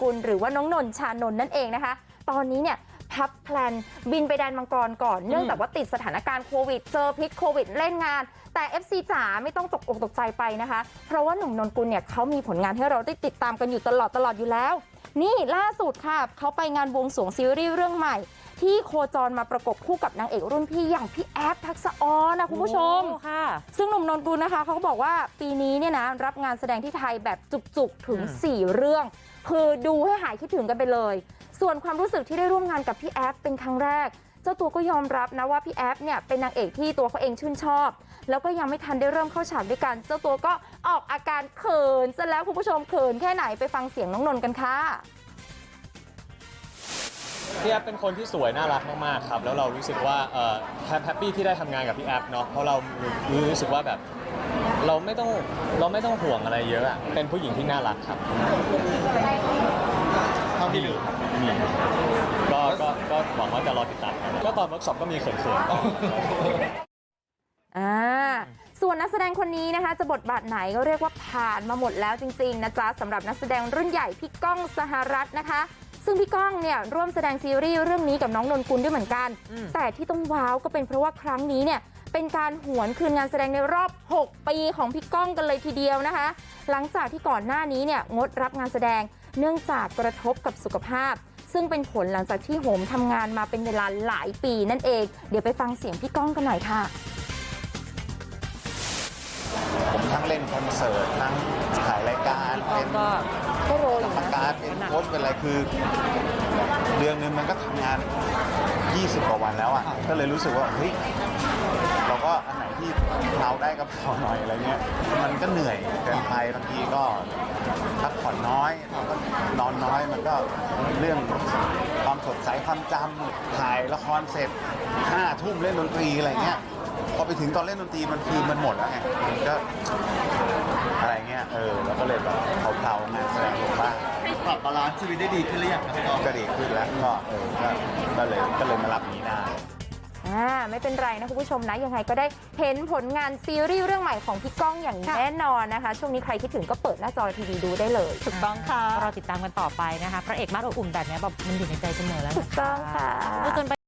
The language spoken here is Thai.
กุลหรือว่าน้องนนท์ชานนท์นั่นเองนะคะ ตอนนี้เนี่ยพับแพลนบินไปแดนมังกรก่อนเนื่องจากว่าติดสถานการณ์โควิด เจอพิษโควิดเล่นงาน แต่ FC จ๋าไม่ต้องตกอกตกใจไปนะคะ เพราะว่าหนุ่มนนกุลเนี่ยเขามีผลงานให้เราได้ติดตามกันอยู่ตลอดตลอดอยู่แล้ว นี่ล่าสุดค่ะเขาไปงานบวงสรวงซีรีส์เรื่องใหม่ ที่โคจรมาประกบคู่กับนางเอกรุ่นพี่อย่างพี่แอฟทักษะออนนะคุณผู้ชมโอ้ค่ะ ซึ่งหนุ่มนนกุลนะคะเขาก็บอกว่าปีนี้เนี่ยนะรับงานแสดงที่ไทยแบบจุกๆถึงอืม4เรื่อง คือดูให้หายคิดถึงกันไปเลย ส่วนความรู้สึกที่ได้ร่วมงานกับพี่แอฟเป็นครั้งแรกเจ้าตัวก็ยอมรับนะว่าพี่แอฟเนี่ยเป็นนางเอกที่ตัวเขาเองชื่นชอบ แล้วก็ยังไม่ทันได้เริ่มเข้าฉากด้วยกัน เจ้าตัวก็ออกอาการเขินซะแล้วคุณผู้ชมเขินแค่ไหนไปฟังเสียงน้องนนท์กันค่ะ พี่แอฟเป็นคนที่สวยน่ารักมากๆครับ แล้วเรารู้สึกว่าเอ่อแฮปปี้ที่ได้ทำงานกับพี่แอฟเนาะเพราะเรารู้สึกว่าแบบเราไม่ต้องเราไม่ต้องห่วงอะไรเยอะอะเป็นผู้หญิงที่น่ารักครับเท่าที่ดูมีก็ก็ก็หวังว่าจะรอติดตามกันก็ตอนเวิร์กช็อปก็มีเขินๆบ้างอ่าส่วนนักแสดงคนนี้นะคะ จะบทบาทไหนก็เรียกว่าผ่านมาหมดแล้วจริง ๆ นะจ๊ะสำหรับนักแสดงรุ่นใหญ่พี่ก้องสหรัฐนะคะ ซึ่งพี่ก้องเนี่ยร่วมแสดงซีรีส์เรื่องนี้กับน้องนนกุลด้วยเหมือนกันอืมแต่ที่ต้องว้าวก็เป็นเพราะว่าครั้งนี้เนี่ยเป็นการหวนคืนงานแสดงในรอบ 6 ปีของพี่ก้องกันเลยทีเดียวนะคะ หลังจากที่ก่อนหน้านี้เนี่ยงดรับงานแสดงเนื่องจากกระทบกับสุขภาพ ซึ่งเป็นผลหลังจากที่โหมทำงานมาเป็นเวลาหลายปีนั่นเอง เดี๋ยวไปฟังเสียงพี่ก้องกันหน่อยค่ะผมทั้งเล่นคอนเสิร์ตทั้งถ่ายรายการพี่ก้องเป็นก็ก็โร ยกรรมการเป็นโค้ชเป็นอะไรคือ เดือนนึงมันก็ทำงาน 20 กว่าวันแล้วอะก็เลยรู้สึกว่าเฮ้ยเราก็อันไหนที่เราได้ก็พอหน่อยอะไรเงี้ยมันก็เหนื่อยเกินไปบางทีก็พักผ่อนน้อยเราก็นอนน้อยมันก็เรื่องความสดใสความจำถ่ายละครเสร็จห้าทุ่มเล่นดนตรีอะไรเงี้ยพอไปถึงตอนเล่นดนตรีมันคือมันหมดแล้วไงมันก็อะไรเงี้ยเออแล้วก็เลยแบบเผา ปรับบาลานซ์ชีวิตได้ดีขึ้นหรือยังครับพี่ก้องก็ดีขึ้นแล้วก็เออก็ก็เลยก็เลยมารับนี้ได้ อ่าไม่เป็นไรนะคุณผู้ชมนะ ยังไงก็ได้เห็นผลงานซีรีส์เรื่องใหม่ของพี่ก้องอย่างแน่นอนนะคะ ช่วงนี้ใครคิดถึงก็เปิดหน้าจอทีวีดูได้เลยถูกต้องค่ะเราติดตามกันต่อไปนะคะ พระเอกมาสอบอุ่นแบบเนี้ยแบบมันอยู่ในใจเสมอแล้วถูกต้องค่ะเมื่อเกินไป